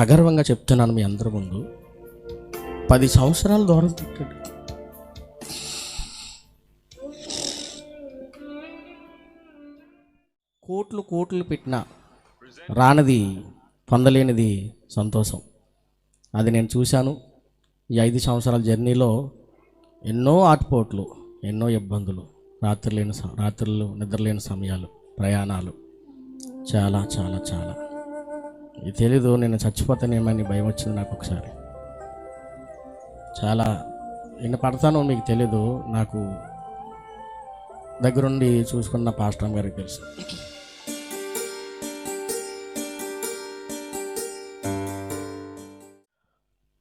సగర్వంగా చెప్తున్నాను మీ అందరి ముందు. పది సంవత్సరాల దూరం తిట్టాడు. కోట్లు కోట్లు పెట్టిన రానిది పొందలేనిది సంతోషం. అది నేను చూశాను. ఈ ఐదు సంవత్సరాల జర్నీలో ఎన్నో ఆటుపోట్లు ఎన్నో ఇబ్బందులు రాత్రి లేని రాత్రులు నిద్రలేని సమయాలు ప్రయాణాలు. చాలా చాలా చాలా. ఇది తెలీదు నేను చచ్చిపోతానేమని భయం వచ్చింది నాకు ఒకసారి. చాలా ఎన్ని పడతానో మీకు తెలీదు నాకు దగ్గరుండి చూసుకున్న పాస్టర్ గారికి తెలుసు.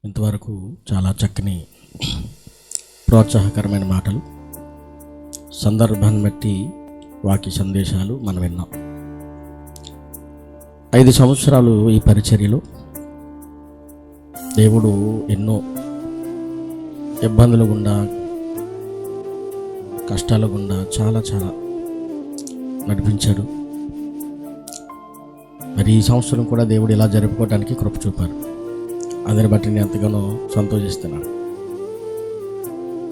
ఇంతవరకు చాలా చక్కని ప్రోత్సాహకరమైన మాటలు సందర్భాన్ని బట్టి వాక్య సందేశాలు మనం విన్నాం. ఐదు సంవత్సరాలు ఈ పరిచర్యలో. దేవుడు ఎన్నో ఇబ్బందులు గుండా కష్టాల గుండా చాలా చాలా నడిపించాడు. మరి ఈ సంవత్సరం కూడా దేవుడు ఇలా జరుపుకోవడానికి కృప చూపారు. అందుని బట్టి నేను ఎంతగానో సంతోషిస్తున్నాను.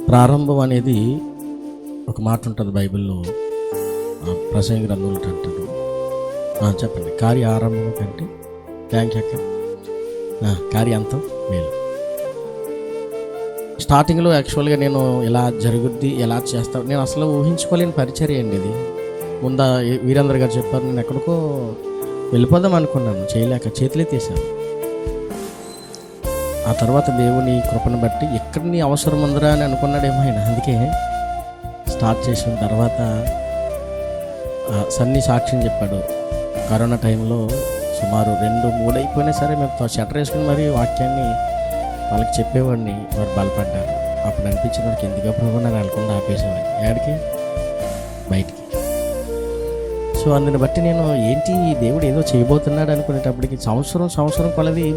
ప్రారంభం అనేది ఒక మాట ఉంటుంది బైబిల్లో ఆ, ప్రసంగ గ్రంథంలో అంటారు. చెప్పండి. కార్య ఆరంభం కంటే థ్యాంక్ యూ అక్క. ఆ, కార్యాంతం మేలు. స్టార్టింగ్లో యాక్చువల్గా నేను ఎలా జరుగుద్ది ఎలా చేస్తా నేను అసలు ఊహించుకోలేని పరిచర్య అండి ఇది. ముందా వీరేంద్ర గారు చెప్పారు నేను ఎక్కడికో వెళ్ళిపోదాం అనుకున్నాను చేయలేక చేతులే తీశాను. ఆ తర్వాత దేవుని కృపను బట్టి ఎక్కడిని అవసరం ఉందిరా అని అనుకున్నాడేమో ఆయన. అందుకే స్టార్ట్ చేసిన తర్వాత ఆ, సన్నీ సాక్ష్యం చెప్పాడు. కరోనా టైంలో సుమారు రెండు మూడు అయిపోయినా సరే మేము షటర్ వేసుకుని మరి వాక్యాన్ని వాళ్ళకి చెప్పేవాడిని. వారు బలపడ్డారు అప్పుడు అనిపించిన వాడికి ఎందుకు ప్రభు నేను అనుకుండా ఆపేసేవాడిని ఎక్కడికి బయటికి. సో అందుని బట్టి నేను ఏంటి దేవుడు ఏదో చేయబోతున్నాడు అనుకునేటప్పటికి సంవత్సరం సంవత్సరం కొలది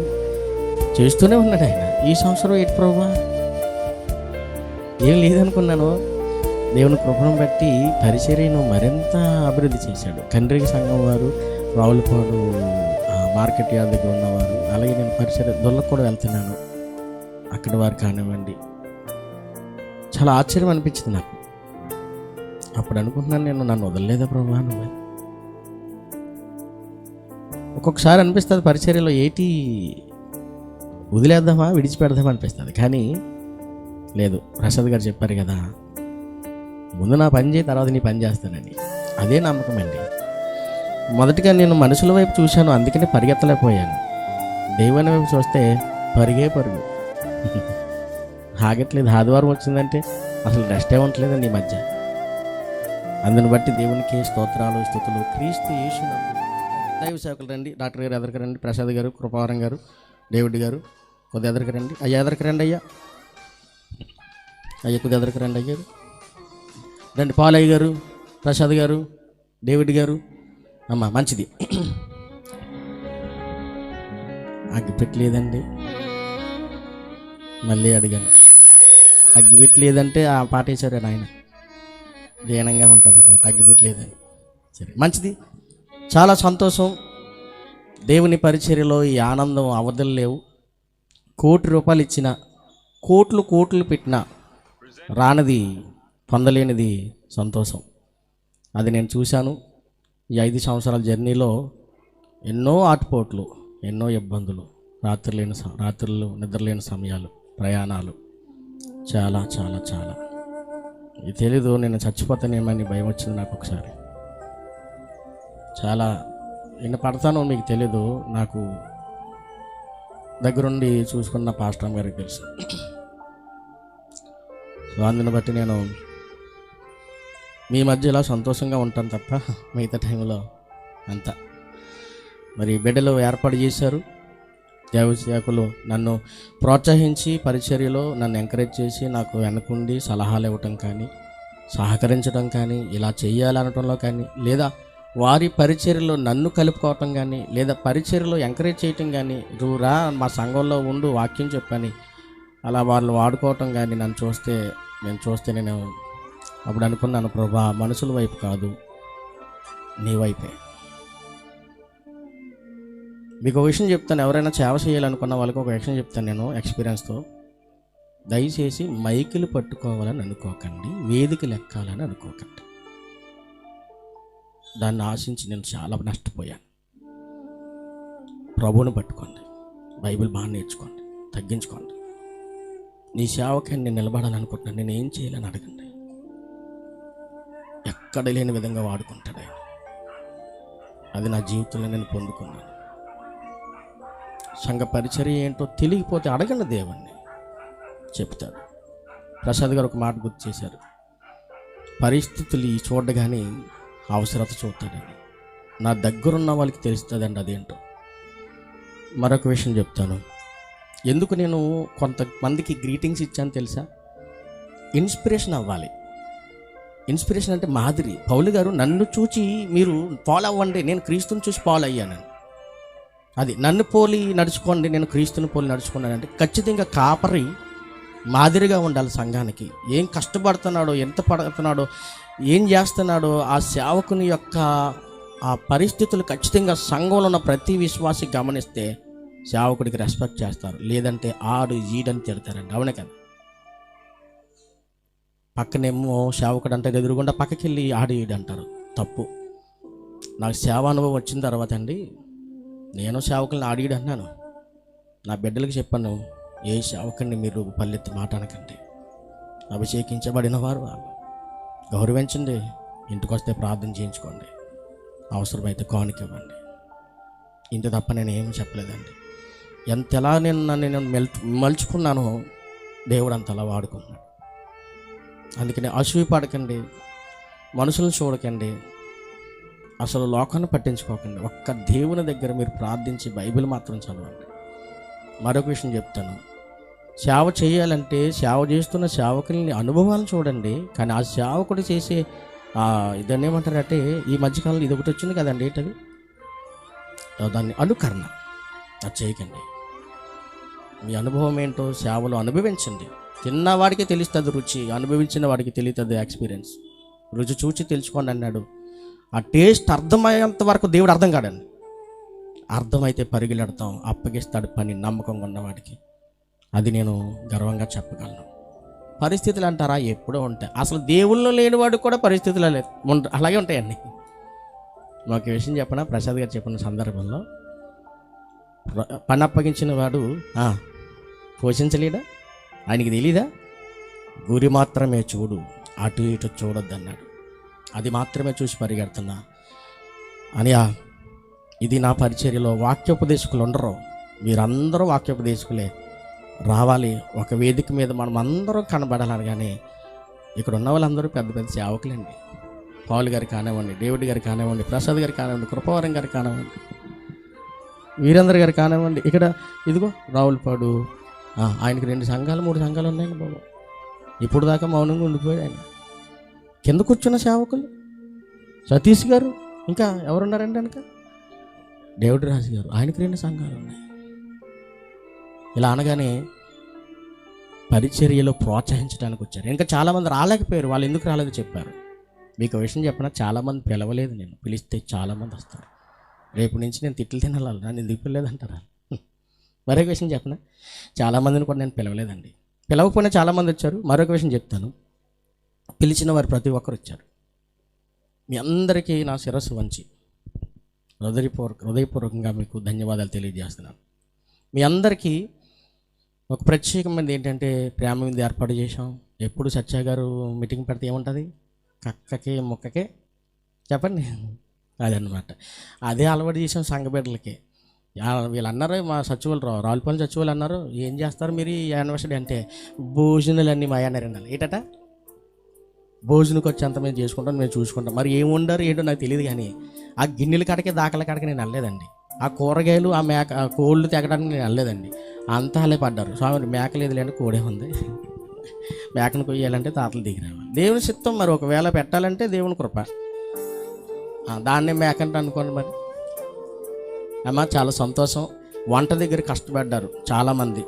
చేస్తూనే ఉన్నాడు ఆయన. ఈ సంవత్సరం ఏంటి ప్రభు? ఏం లేదనుకున్నాను. దేవుని కృపను బట్టి పరిచర్యను మరింత అభివృద్ధి చేశాడు. కండ్రికి సంఘం వారు రావులపాడు మార్కెట్ యార్డ్ దగ్గర ఉన్నవారు. అలాగే నేను పరిసర దొల్లకు కూడా వెళ్తున్నాను. అక్కడ వారు కానివ్వండి. చాలా ఆశ్చర్యం అనిపించింది నాకు. అప్పుడు అనుకుంటున్నాను నేను నన్ను వదలలేదా ప్రభా ఒక్కొక్కసారి అనిపిస్తుంది పరిచర్యలో ఏటి వదిలేద్దామా విడిచిపెడదామా అనిపిస్తుంది. కానీ లేదు ప్రసాద్ గారు చెప్పారు కదా ముందు నా పని చేయి తర్వాత నీ పని చేస్తానని. అదే నమ్మకం అండి. మొదటిగా నేను మనుషుల వైపు చూశాను అందుకనే పరిగెత్తలేకపోయాను. దేవుని వైపు చూస్తే పరిగే పరుగు. ఆగట్లేదు ఆదివారం వచ్చిందంటే అసలు రెస్టే ఉండట్లేదండి ఈ మధ్య. అందుని బట్టి దేవునికి స్తోత్రాలు స్థుతులు. క్రీస్తు యేసునందు దైవ సేవకులు రండి. డాక్టర్ గారు ఎదరికి రండి. ప్రసాద్ గారు కృపావరం గారు డేవిడ్ గారు కొద్ది ఎదరికి రండి. అయ్యా ఎదరికి రండి అయ్యా. అయ్యా కొద్ది ఎదరికి రండి అయ్యారు రండి. పాలయ్య గారు ప్రసాద్ గారు డేవిడ్ గారు అమ్మ మంచిది. అగ్గిపెట్టలేదండి మళ్ళీ అడిగాను అగ్గిపెట్టలేదంటే ఆ పాట వేశారు ఆయన దీనంగా ఉంటుంది అన్నమాట అగ్గిపెట్టలేదని సరే మంచిది. చాలా సంతోషం. దేవుని పరిచర్యలో ఈ ఆనందం అవధులు లేవు. కోటి రూపాయలు ఇచ్చిన కోట్లు కోట్లు పెట్టిన రానిది పొందలేనిది సంతోషం. అది నేను చూశాను. ఈ ఐదు సంవత్సరాల జర్నీలో ఎన్నో ఆటుపోట్లు ఎన్నో ఇబ్బందులు రాత్రి లేని స- రాత్రులు నిద్రలేని సమయాలు ప్రయాణాలు. చాలా చాలా చాలా. ఇది తెలీదు నేను చచ్చిపోతానేమని భయం వచ్చింది నాకు ఒకసారి. చాలా నేను పడతానో మీకు తెలీదు నాకు దగ్గరుండి చూసుకున్న పాస్టర్ గారికి తెలుసు. సో అందుని బట్టి నేను మీ మధ్య ఇలా సంతోషంగా ఉంటాను తప్ప మిగతా టైంలో అంత. మరి బిడ్డలు ఏర్పాటు చేశారు. దేవసేవకులు నన్ను ప్రోత్సహించి పరిచర్యలో నన్ను ఎంకరేజ్ చేసి నాకు వెనకుండి సలహాలు ఇవ్వటం కానీ సహకరించడం కానీ ఇలా చేయాలనటంలో కానీ లేదా వారి పరిచర్యలో నన్ను కలుపుకోవటం కానీ లేదా పరిచర్యలో ఎంకరేజ్ చేయటం కానీ నువ్వు రా మా సంఘంలో ఉండు వాక్యం చెప్పని అలా వాళ్ళు వాడుకోవటం కానీ నన్ను చూస్తే నేను చూస్తే నేను అప్పుడు అనుకున్నాను ప్రభా మనుషుల వైపు కాదు నీ వైపే. మీకు ఒక విషయం చెప్తాను ఎవరైనా సేవ చేయాలనుకున్న వాళ్ళకి ఒక విషయం చెప్తాను నేను ఎక్స్పీరియన్స్తో. దయచేసి మైకులు పట్టుకోవాలని అనుకోకండి వేదికలు ఎక్కాలని అనుకోకండి. దాన్ని ఆశించి నేను చాలా నష్టపోయాను. ప్రభువుని పట్టుకోండి బైబిల్ బాగా నేర్చుకోండి తగ్గించుకోండి. నీ సేవకి నేను నిలబడాలనుకుంటున్నాను నేను ఏం చేయాలని అడగండి. ఎక్కడ లేని విధంగా వాడుకుంటాడు అది నా జీవితంలో నేను పొందుకున్నాను. సంఘ పరిచర్య ఏంటో తెలియకపోతే అడగండి దేవుణ్ణి చెప్తాడు. ప్రసాద్ గారు ఒక మాట గుర్తు చేశారు. పరిస్థితులు ఈ చూడగానే అవసరత చూస్తాడని నా దగ్గరున్న వాళ్ళకి తెలుస్తుందండి అదేంటో. మరొక విషయం చెప్తాను. ఎందుకు నేను కొంతమందికి గ్రీటింగ్స్ ఇచ్చాను తెలుసా? ఇన్స్పిరేషన్ అవ్వాలి. ఇన్స్పిరేషన్ అంటే మాదిరి. పౌలు గారు నన్ను చూచి మీరు ఫాలో అవ్వండి నేను క్రీస్తుని చూసి ఫాలో అయ్యాను. అది నన్ను పోలి నడుచుకోండి నేను క్రీస్తుని పోలి నడుచుకున్నాను. అంటే ఖచ్చితంగా కాపరి మాదిరిగా ఉండాలి సంఘానికి. ఏం కష్టపడుతున్నాడో ఎంత పడుతున్నాడో ఏం చేస్తున్నాడో ఆ సేవకుని యొక్క ఆ పరిస్థితులు ఖచ్చితంగా సంఘంలో ఉన్న ప్రతి విశ్వాసి గమనిస్తే సేవకుడికి రెస్పెక్ట్ చేస్తారు. లేదంటే ఆడు ఈడని తిడతారండి అవునే కదా పక్కనేమో సేవకుడు అంటే ఎదురుగుండా పక్కకి వెళ్ళి ఆడేయడు అంటారు తప్పు. నాకు సేవ అనుభవం వచ్చిన తర్వాత అండి నేను సేవకుల్ని ఆడిడు అన్నాను నా బిడ్డలకు చెప్పాను ఏ సేవకుని మీరు పల్లెత్తి మాట అనకండి అభిషేకించబడిన వారు గౌరవించండి. ఇంటికి వస్తే ప్రార్థన చేయించుకోండి. అవసరమైతే కానుక ఇవ్వండి. ఇంత తప్ప నేను ఏం చెప్పలేదండి. ఎంత ఎలా నేను నన్ను నేను మెల్ మలుచుకున్నానో దేవుడు అంతలా వాడుకున్నాడు అందుకని అసూయ పడకండి మనుషులను చూడకండి అసలు లోకాన్ని పట్టించుకోకండి. ఒక్క దేవుని దగ్గర మీరు ప్రార్థించి బైబిల్ మాత్రం చదవండి. మరొక విషయం చెప్తాను. సేవ చేయాలంటే సేవ చేస్తున్న సేవకుల్ని అనుభవాలను చూడండి. కానీ ఆ సేవకుడు చేసే ఆ, దాన్ని ఏమంటారంటే ఈ మధ్యకాలంలో ఇది ఒకటి వచ్చింది కదండి ఏంటది? దాన్ని అనుకరణ. అది చేయకండి. మీ అనుభవం ఏంటో సేవలు అనుభవించండి. తిన్నవాడికి తెలుస్తుంది రుచి అనుభవించిన వాడికి తెలుస్తుంది ఎక్స్పీరియన్స్ రుచి చూచి తెలుసుకోండి అన్నాడు. ఆ టేస్ట్ అర్థమయ్యేంత వరకు దేవుడు అర్థం కాడండి. అర్థమైతే పరిగెడతాం అప్పగిస్తాడు పని నమ్మకంగా ఉన్నవాడికి అది నేను గర్వంగా చెప్పగలను. పరిస్థితులు అంటారా? ఎప్పుడో ఉంటాయి. అసలు దేవుళ్ళు లేనివాడు కూడా పరిస్థితులు లేదు అలాగే ఉంటాయండి. మాకు విషయం చెప్పనా? ప్రసాద్ గారు చెప్పిన సందర్భంలో. పని అప్పగించిన వాడు పోషించలేడా? ఆయనకి తెలీదా? గురి మాత్రమే చూడు అటు ఇటు చూడొద్దు అన్నాడు అది మాత్రమే చూసి పరిగెడుతున్నా. అనియా ఇది నా పరిచర్యలో వాక్యోపదేశకులు ఉండరు మీరందరూ వాక్యోపదేశకులే. రావాలి ఒక వేదిక మీద మనం అందరం కనబడాలని కానీ ఇక్కడ ఉన్న వాళ్ళందరూ పెద్ద పెద్ద సేవకులండి. పౌల్ గారు కానివ్వండి డేవిడ్ గారు కానివ్వండి ప్రసాద్ గారు కానివ్వండి కృపవరం గారు కానివ్వండి వీరేంద్ర గారు కానివ్వండి ఇక్కడ ఇదిగో రావులపాడు ఆయనకి రెండు సంఘాలు మూడు సంఘాలు ఉన్నాయండి బాబు. ఇప్పుడు దాకా మౌనంగా ఉండిపోయాడు ఆయన. కింద కూర్చున్న సేవకులు. సతీష్ గారు ఇంకా ఎవరున్నారండి వెనక? డేవిడ్ రాజు గారు. ఆయనకి రెండు సంఘాలు ఉన్నాయి. ఇలా అనగానే పరిచర్యలో ప్రోత్సహించడానికి వచ్చారు. ఇంకా చాలామంది రాలేకపోయారు. వాళ్ళు ఎందుకు రాలేదో చెప్పారు. మీకు విషయం చెప్పిన? చాలామంది పిలవలేదు నేను. పిలిస్తే చాలామంది వస్తారు. రేపు నుంచి నేను తిట్లు తినాలి. నన్ను ఎందుకు పిలలేదు మరొక విషయం చెప్పనా? చాలామందిని కూడా నేను పిలవలేదండి. పిలవకపోయినా చాలామంది వచ్చారు. మరొక విషయం చెప్తాను. పిలిచిన వారు ప్రతి ఒక్కరు వచ్చారు. మీ అందరికీ నా శిరస్సు వంచి హృదయపూర్వక హృదయపూర్వకంగా మీకు ధన్యవాదాలు తెలియజేస్తున్నాను. మీ అందరికీ ఒక ప్రత్యేకమైనది ఏంటంటే ప్రేమ మీద ఏర్పాటు చేశాం. ఎప్పుడు సత్య గారు మీటింగ్ పెడితే ఏముంటుంది? కక్కకి మొక్కకే. చెప్పండి. అదనమాట అదే అలవాటు చేసాం సంఘ బిడ్డలకి. వీళ్ళు అన్నారు మా సచివులు రా రావులపల్లి సచివులు అన్నారు ఏం చేస్తారు మీరు ఈ యానివర్సరీ అంటే భోజనాలు అన్నీ మా అన్నారు. ఏటట? భోజనకు వచ్చి అంత మేము చేసుకుంటాం మేము చూసుకుంటాం. మరి ఏం ఏంటో నాకు తెలియదు కానీ ఆ గిన్నెల కాడకే దాకల కాడకి నేను వెళ్ళలేదండి. ఆ కూరగాయలు ఆ మేక కోళ్ళు తెగడానికి నేను వెళ్ళలేదండి. అంతా అలే పడ్డారు. స్వామి మేక లేదు లేని కోడే ఉంది. మేకను కొయ్యాలంటే తాతలు దిగిరావాలి దేవుని చిత్తం మరి ఒకవేళ పెట్టాలంటే దేవుని కృప. దాన్నే మేకంటే అనుకోండి మరి. అమ్మ చాలా సంతోషం. వంట దగ్గర కష్టపడ్డారు చాలామంది.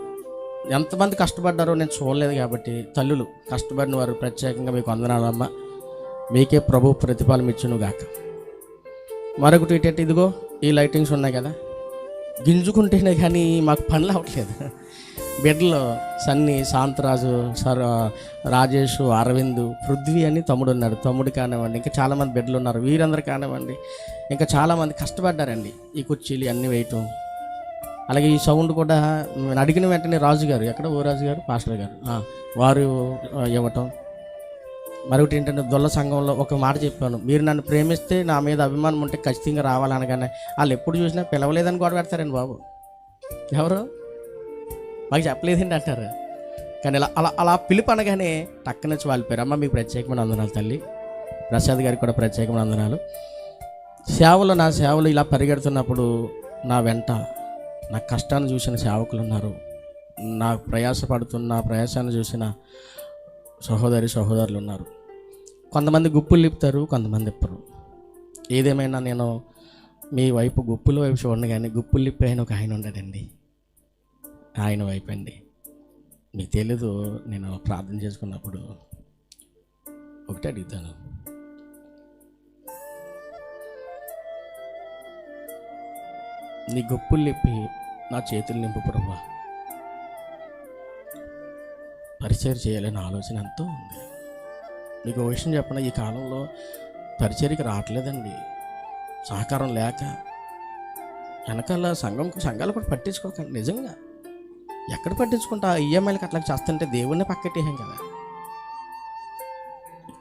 ఎంతమంది కష్టపడ్డారో నేను చూడలేదు కాబట్టి తల్లులు కష్టపడిన వారు ప్రత్యేకంగా మీకు వందనాలమ్మ మీకే ప్రభు ప్రతిఫలం ఇచ్చును గాక. మరొకటి ఏంటంటే ఇదిగో ఈ లైటింగ్స్ ఉన్నాయి కదా. గింజుకుంటేనే కానీ మాకు పనులు అవ్వట్లేదు బిడ్డలు సన్ని శాంతరాజు సర్ రాజేష్ అరవింద్ పృథ్వీ అని తమ్ముడు ఉన్నాడు. తమ్ముడు కానివ్వండి ఇంకా చాలామంది బిడ్డలు ఉన్నారు. వీరందరూ కానివ్వండి ఇంకా చాలామంది కష్టపడ్డారండి ఈ కుర్చీలు అన్నీ వేయటం. అలాగే ఈ సౌండ్ కూడా నేను అడిగిన వెంటనే రాజు గారు ఎక్కడ ఓ రాజు గారు పాస్టర్ గారు వారు ఇవ్వటం. మరొకటి ఏంటంటే దొల్ల సంఘంలో ఒక మాట చెప్పాను. మీరు నన్ను ప్రేమిస్తే నా మీద అభిమానం ఉంటే ఖచ్చితంగా రావాలనగానే వాళ్ళు ఎప్పుడు చూసినా పిలవలేదని గొడవ పెడతారండి బాబు. ఎవరు? మాకు చెప్పలేదండి అంటారు? కానీ ఇలా అలా అలా పిలుపు అనగానే టక్కన నుంచి వాళ్ళిపోయారు అమ్మ మీకు ప్రత్యేకమైన వందనాలు తల్లి. ప్రసాద్ గారికి కూడా ప్రత్యేకమైన వందనాలు. సేవలు నా సేవలు ఇలా పరిగెడుతున్నప్పుడు నా వెంట నా కష్టాన్ని చూసిన సేవకులు ఉన్నారు. నా ప్రయాసపడుతున్న నా ప్రయాసాన్ని చూసిన సహోదరి సహోదరులు ఉన్నారు. కొంతమంది గుప్పులు లిపుతారు కొంతమంది ఇప్పరు. ఏదేమైనా నేను మీ వైపు గుప్పుల వైపు చూడండి కానీ గుప్పులు లిప్పి ఒక ఆయన ఉండడండి. ఆయన వైపు అండి మీకు తెలీదు నేను ప్రార్థన చేసుకున్నప్పుడు ఒకటే అడుగుతాను. నీ గొప్పులు నిప్పి నా చేతులు నింపు ప్రభా. పరిచయం చేయాలనే ఆలోచన ఎంతో ఉంది. మీకు ఒక విషయం చెప్పండి ఈ కాలంలో పరిచర్యకి రావట్లేదండి. సహకారం లేక వెనకాల సంఘం సంఘాలు కూడా పట్టించుకోకండి నిజంగా. ఎక్కడ పట్టించుకుంటా? ఈఎంఐలకి అట్లా చేస్తుంటే దేవుణ్ణి పక్కట్టేయం కదా.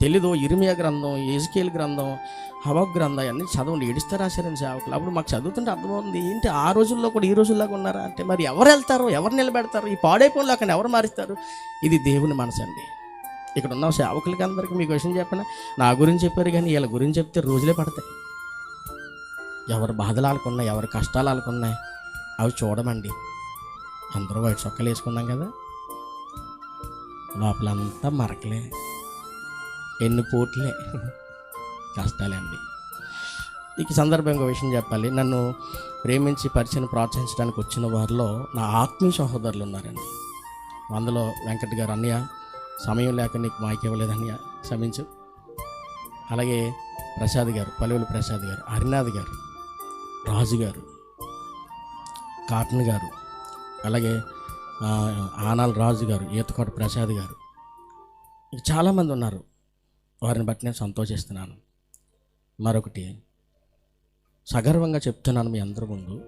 తెలీదు ఇరిమియా గ్రంథం ఏజికేల్ గ్రంథం హవక్ గ్రంథం అన్నీ చదవండి. ఏడిస్తే రాశారని సేవకులు. అప్పుడు మాకు చదువుతుంటే అర్థమవుతుంది ఏంటి ఆ రోజుల్లో కూడా ఈ రోజుల్లాగా ఉన్నారా? అంటే మరి ఎవరు వెళ్తారు? ఎవరు నిలబెడతారు? ఈ పాడైపోయిన అక్కడ ఎవరు మారుస్తారు? ఇది దేవుని మనసు అండి ఇక్కడ ఉన్న సేవకులకి అందరికీ మీకు విషయం చెప్పిన? నా గురించి చెప్పారు కానీ వీళ్ళ గురించి చెప్తే రోజులే పడతాయి. ఎవరి బాధలు ఆడుకున్నాయి ఎవరి కష్టాలు ఆడుకున్నాయి అవి చూడమండి. అందరూ వైట్ చొక్కలు వేసుకున్నాం కదా. లోపలంతా మరకలే. ఎన్ని పోట్లే. కష్టాలండి. ఈ సందర్భంగా విషయం చెప్పాలి. నన్ను ప్రేమించి పరిచయం ప్రోత్సహించడానికి వచ్చిన వారిలో నా ఆత్మీయ సహోదరులు ఉన్నారండి. అందులో వెంకట్ గారు అన్నయ్య సమయం లేక నీకు మాకు ఇవ్వలేదు అన్నయ్య క్షమించు. అలాగే ప్రసాద్ గారు పలువులు ప్రసాద్ గారు హరినాథ్ గారు రాజు గారు కాటన్ గారు అలాగే ఆనాల్ రాజు గారు ఈతకోట ప్రసాద్ గారు. చాలామంది ఉన్నారు. వారిని బట్టి నేను సంతోషిస్తున్నాను. మరొకటి సగర్వంగా చెప్తున్నాను మీ అందరి ముందు.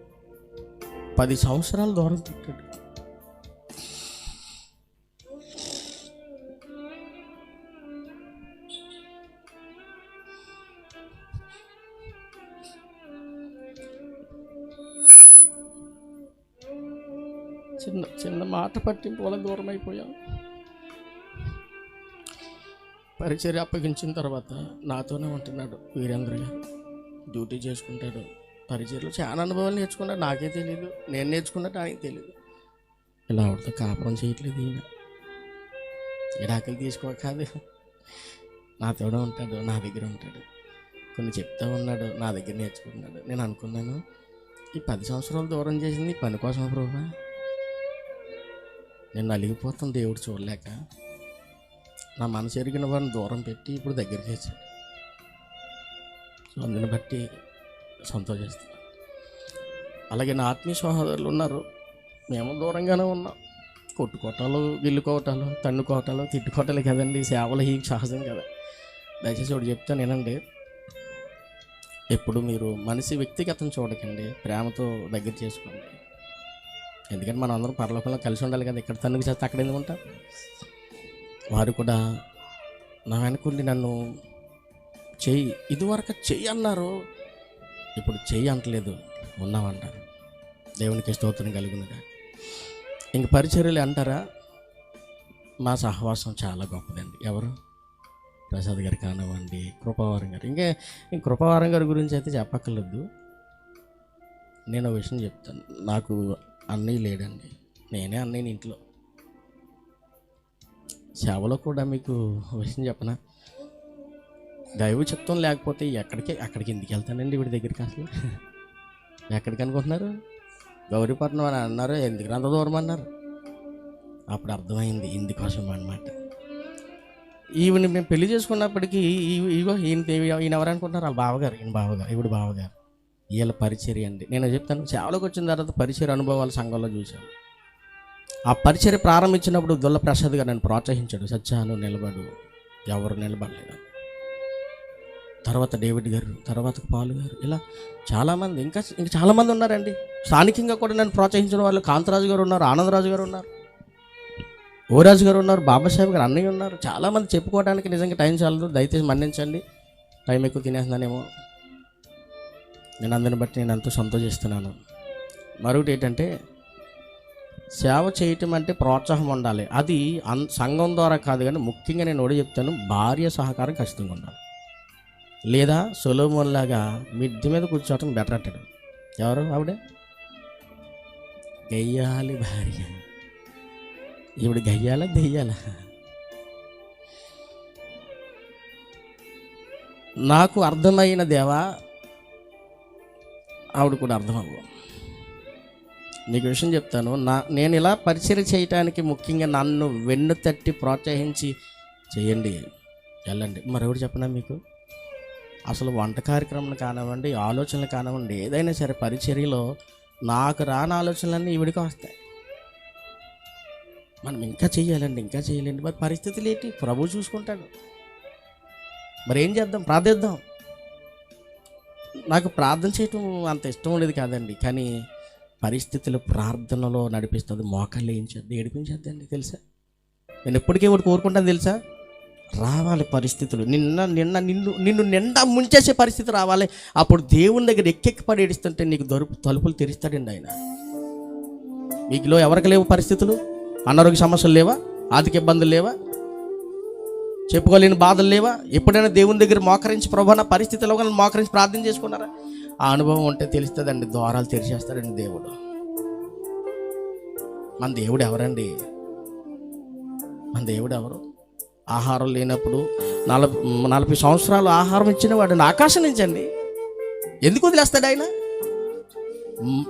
పది సంవత్సరాల దూరం చిన్న చిన్న మాట పట్టింపు వల్ల దూరం అయిపోయాం పరిచర్య అప్పగించిన తర్వాత నాతోనే ఉంటున్నాడు వీరేంద్ర గారు డ్యూటీ చేసుకుంటాడు. పరిచర్యలో చాలా అనుభవాలు నేర్చుకున్నాడు. నాకే తెలియదు నేను నేర్చుకున్నట్టు ఆయనకి తెలియదు ఇలా ఆవిడతో కాపురం చేయట్లేదు ఈయన. ఇడాకలు తీసుకో కాదు. నాతోనే ఉంటాడు. నా దగ్గర ఉంటాడు. కొన్ని చెప్తా ఉన్నాడు. నా దగ్గర నేర్చుకుంటున్నాడు. నేను అనుకున్నాను ఈ పది సంవత్సరాలు దూరం చేసింది ఈ పని కోసం ప్రభా? నేను నలిగిపోతాను దేవుడు చూడలేక నా మనసు ఎరిగిన వారిని దూరం పెట్టి ఇప్పుడు దగ్గరికి వచ్చాడు. సో అందుని బట్టి సంతోషిస్తాను అలాగే నా ఆత్మీయ సహోదరులు ఉన్నారు. మేము దూరంగానే ఉన్నాం. కొట్టుకోవటాలు గిల్లుకోవటాలు తన్నుకోవటాలు తిట్టుకోవటాలు కదండి. సేవలు ఈ సహజం కదా. దయచేసి ఒకటి చెప్తాను నేనండి. ఎప్పుడు మీరు మనిషి వ్యక్తిగతం చూడకండి. ప్రేమతో దగ్గర చేసుకోండి. ఎందుకంటే మనం అందరం పరలోకంలో కలిసి ఉండాలి కదా. ఇక్కడ తన్నుకు చేస్తే అక్కడ ఎందుకు ఉంటాం వారు కూడా నా వెనుకుండి నన్ను చెయ్యి ఇదివరకు చెయ్యి అన్నారు. ఇప్పుడు చెయ్యి అంటలేదు ఉన్నామంటారు దేవునికి స్తోత్రం కలుగునుగా. ఇంక పరిచర్యలు అంటారా? మా సహవాసం చాలా గొప్పదండి. ఎవరు? ప్రసాద్ గారు కానివ్వండి కృపావారం గారు. ఇంకా ఇంక కృపావారం గారి గురించి అయితే చెప్పక్కర్లేదు. నేను ఒక విషయం చెప్తాను. నాకు అన్నయ్య లేడండి. నేనే అన్నయ్యని ఇంట్లో. సేవలో కూడా మీకు విషయం చెప్పనా? దైవ చిత్తం లేకపోతే ఎక్కడికి అక్కడికి ఎందుకు వెళ్తానండి వీడి దగ్గరికి అసలు? ఎక్కడికి అనుకుంటున్నారు? గౌరీపట్నం అని అన్నారు ఎందుకు అంత దూరం అన్నారు? అప్పుడు అర్థమైంది ఇందుకోసం అనమాట ఈవిని మేము పెళ్ళి చేసుకున్నప్పటికీ ఈ- ఇగో ఈయన ఈయన ఎవరు అనుకుంటున్నారు? వాళ్ళ బావగారు ఈయన బావగారు ఇప్పుడు బావగారు. వీళ్ళ పరిచర్య అండి. నేను చెప్తాను సేవలోకి వచ్చిన తర్వాత పరిచయ అనుభవాలు సంఘంలో చూశాను. ఆ పరిచర్య ప్రారంభించినప్పుడు దుల్ల ప్రసాద్ గారు నన్ను ప్రోత్సహించాడు సత్యాను నిలబడు ఎవరు నిలబడలేదు. తర్వాత డేవిడ్ గారు తర్వాత పాలు గారు ఇలా చాలామంది ఇంకా ఇంకా చాలామంది ఉన్నారండి. స్థానికంగా కూడా నన్ను ప్రోత్సహించిన వాళ్ళు కాంతరాజు గారు ఉన్నారు ఆనందరాజు గారు ఉన్నారు ఓరాజు గారు ఉన్నారు బాబాసాహెబ్ గారు అన్నయ్య ఉన్నారు. చాలామంది చెప్పుకోవడానికి నిజంగా టైం చాలదు దయచేసి మన్నించండి. టైం ఎక్కువ తినేస్తున్నానేమో. నేను అందరిని బట్టి నేను ఎంతో సంతోషిస్తున్నాను. మరొకటి ఏంటంటే సేవ చేయటం అంటే ప్రోత్సాహం ఉండాలి. అది అన్ సంఘం ద్వారా కాదు కానీ ముఖ్యంగా నేను ఒకటి చెప్తాను భార్య సహకారం ఖచ్చితంగా ఉండాలి. లేదా సొలోమోన్ మిద్ది మీద కూర్చోవటం బెటర్ అంటాడు. ఎవరు ఆవిడ? గయ్యాలి భార్య. ఈవిడ గయ్యాలా దెయ్యాల? నాకు అర్థమైన దేవా ఆవిడ కూడా అర్థం నీకు విషయం చెప్తాను నా నేను ఇలా పరిచయం చేయటానికి ముఖ్యంగా నన్ను వెన్ను తట్టి ప్రోత్సహించి చేయండి వెళ్ళండి. మరెవరు చెప్పనా మీకు? అసలు వంట కార్యక్రమం కానివ్వండి ఆలోచనలు కానివ్వండి ఏదైనా సరే పరిచర్యలో నాకు రాని ఆలోచనలన్నీ ఈవిడికి వస్తాయి. మనం ఇంకా చేయాలండి ఇంకా చేయాలండి. మరి పరిస్థితులు ఏంటి? ప్రభు చూసుకుంటాడు. మరి ఏం చేద్దాం? ప్రార్థిద్దాం. నాకు ప్రార్థన చేయటం అంత ఇష్టం లేదు కాదండి. కానీ పరిస్థితులు ప్రార్థనలో నడిపిస్తుంది. మోకాళ్ళు ఏం చేద్దాం ఏడిపించేద్దండి తెలుసా? నేను ఎప్పటికీ ఒకటి కోరుకుంటాను తెలుసా? రావాలి పరిస్థితులు. నిన్న నిన్న నిన్ను నిన్ను నిండా ముంచేసే పరిస్థితి రావాలి. అప్పుడు దేవుని దగ్గర ఎక్కెక్కి పడి ఏడుస్తుంటే నీకు దొరుకు తలుపులు తెరుస్తాడండి ఆయన. మీకులో ఎవరికి లేవు పరిస్థితులు? అనారోగ్య సమస్యలు లేవా? ఆర్థిక ఇబ్బందులు లేవా? చెప్పుకోలేని బాధలు లేవా? ఎప్పుడైనా దేవుని దగ్గర మోకరించి ప్రభాన పరిస్థితిలో కానీ మోకరించి ప్రార్థన చేసుకున్నారా? ఆ అనుభవం ఉంటే తెలుస్తుందండి ద్వారాలు తెరిచేస్తాడండి దేవుడు. మన దేవుడు ఎవరండి? మన దేవుడు ఎవరు? ఆహారం లేనప్పుడు నలభై నలభై సంవత్సరాలు ఆహారం ఇచ్చిన వాడిని ఆకాశం నుంచండి ఎందుకు వదిలేస్తాడు ఆయన?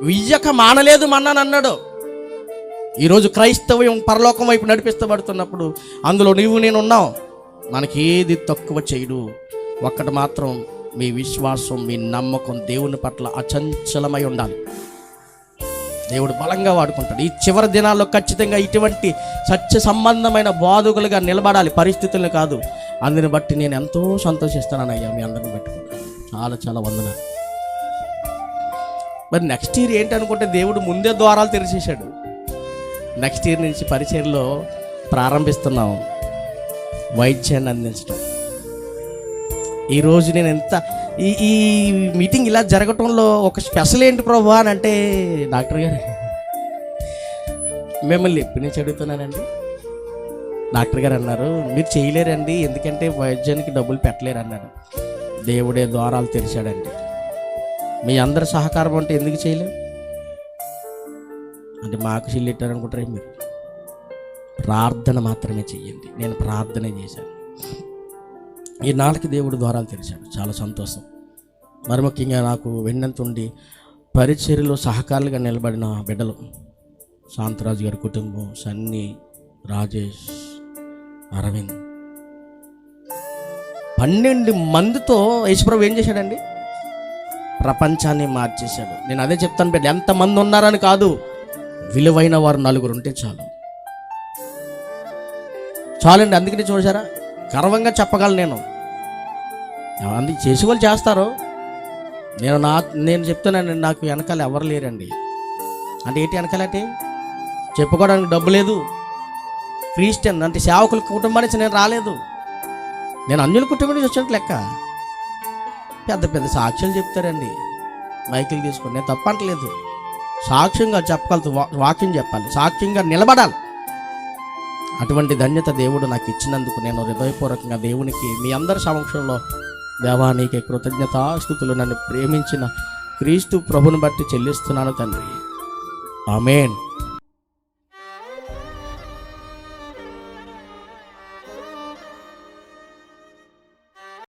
వియ్యక మానలేదు మన్నాను అన్నాడు. ఈరోజు క్రైస్తవ్యం పరలోకం వైపు నడిపిస్తబడుతున్నప్పుడు అందులో నీవు నేను ఉన్నావు. మనకి ఏది తక్కువ చేయడు ఒక్కటి మాత్రం మీ విశ్వాసం మీ నమ్మకం దేవుని పట్ల అచంచలమై ఉండాలి. దేవుడు బలంగా వాడుకుంటాడు. ఈ చివరి దినాల్లో ఖచ్చితంగా ఇటువంటి సత్య సంబంధమైన బాధకులుగా నిలబడాలి. పరిస్థితులను కాదు. అందుని బట్టి నేను ఎంతో సంతోషిస్తానయ్యా మీ అందరిని పెట్టుకుంటాను చాలా చాలా వందన మరి నెక్స్ట్ ఇయర్ ఏంటనుకుంటే దేవుడు ముందే ద్వారాలు తెరిచేశాడు. నెక్స్ట్ ఇయర్ నుంచి పరిచయంలో ప్రారంభిస్తున్నాము వైద్యాన్ని అందించడం ఈరోజు నేను ఎంత ఈ ఈ మీటింగ్ ఇలా జరగటంలో ఒక స్పెషల్ ఏంటి ప్రభు అని అంటే డాక్టర్ గారు మిమ్మల్ని ఎప్పటి నుంచి అడుగుతున్నానండి? డాక్టర్ గారు అన్నారు మీరు చేయలేరండి ఎందుకంటే వైద్యానికి డబ్బులు పెట్టలేరు అన్నాడు. దేవుడే ద్వారాలు తెరిచాడండి. మీ అందరి సహకారం అంటే ఎందుకు చేయలేం? అంటే మాకు చెల్లిట్టారనుకుంటారే మీరు? ప్రార్థన మాత్రమే చెయ్యండి. నేను ప్రార్థన చేశాను. ఈ నాటికి దేవుడు ద్వారాలు తెరిచాడు. చాలా సంతోషం. మరి ముఖ్యంగా నాకు వెన్నంతుండి పరిచర్యలో సహకారులుగా నిలబడిన బిడ్డలు శాంతరాజు గారి కుటుంబం సన్నీ రాజేష్ అరవింద్. పన్నెండు మందితో యశ్వరావు ఏం చేశాడండి? ప్రపంచాన్ని మార్చేశాడు. నేను అదే చెప్తాను బిడ్డ ఎంతమంది ఉన్నారని కాదు విలువైన వారు నలుగురు ఉంటే చాలు. చాలండి అందుకని చూసారా గర్వంగా చెప్పగలను నేను. అందుకు చేసి వాళ్ళు చేస్తారు. నేను నా నేను చెప్తున్నానండి నాకు వెనకాల ఎవరు లేరండి. అంటే ఏంటి వెనకాలంటే చెప్పుకోవడానికి డబ్బు లేదు. క్రిస్టియన్ అంటే సేవకుల కుటుంబం నుంచి నేను రాలేదు. నేను అన్యుల కుటుంబం నుంచి వచ్చినట్టు లెక్క. పెద్ద పెద్ద సాక్ష్యాలు చెప్తారండి. మైకిల్ తీసుకుని నేను తప్పంటలేదు సాక్ష్యంగా చెప్పగలుగుతూ వా- వాక్యం చెప్పాలి. సాక్ష్యంగా నిలబడాలి. అటువంటి ధన్యత దేవుడు నాకు ఇచ్చినందుకు నేను హృదయపూర్వకంగా దేవునికి మీ అందరి సమక్షంలో దేవానికి కృతజ్ఞతాస్థుతులు నన్ను ప్రేమించిన క్రీస్తు ప్రభుని బట్టి చెల్లిస్తున్నాను తండ్రి. ఆమెన్.